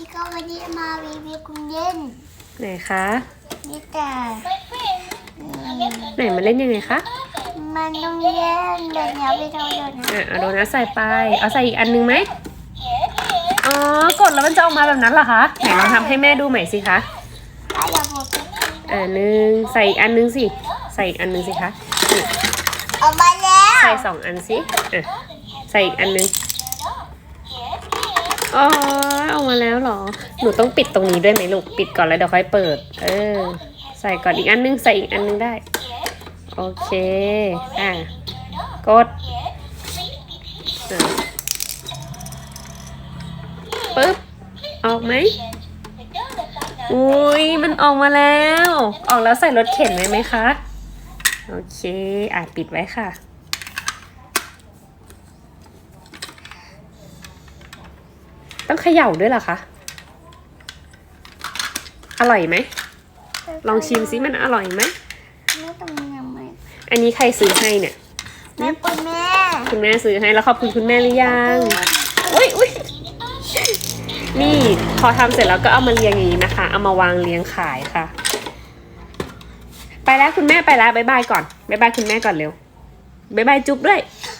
ที่ก็วันนี้มารีวิวคุณเย็นไหนคะนี่แต่อืมไหนมาเล่นยังไงคะมันต้องเย็นเดี๋ยวนี้ไปดูเดี๋ยวนะอะเอาโดนัทใส่ไปเอาใส่อีกอันนึงไหมอ๋อกดแล้วมันจะออกมาแบบนั้นเหรอคะไหนลองทำให้แม่ดูใหม่สิคะถ้าอยากบอกอ่าหนึ่งใส่อีกอันนึงสิใส่อีกอันนึงสิคะนี่ออกมาแล้วใส่สองอันสิอะใส่อีกอันนึงอ๋อ ออกมาแล้วหรอ หนูต้องปิดตรงนี้ด้วยไหมลูก ปิดก่อนแล้วเดี๋ยวค่อยเปิด เออ ใส่ก่อนอีกอันนึงใส่อีกอันนึงได้ โอเค อะ กดปึ๊บ ออกไหมอุ้ยมันออกมาแล้ว ออกแล้วใส่รถเข็นไว้ไหมคะ โอเค อะปิดไว้ค่ะ ต้องเขย่าด้วยเหรอคะ อร่อยไหม ลองชิมซิมันอร่อยไหมไม่ต้องยังไม่อันนี้ใครซื้อให้เนี่ย แม่คุณแม่คุณแม่ซื้อให้แล้วขอบคุณคุณแม่หรือยังอุ้ยอุ้ยนี่พอทำเสร็จแล้วก็เอามาเรียงอย่างนี้นะคะ เอามาวางเรียงขายค่ะ ไปแล้วคุณแม่ไปแล้วบายบายก่อนบายบายคุณแม่ก่อนเร็วบายบายจุ๊บด้วยข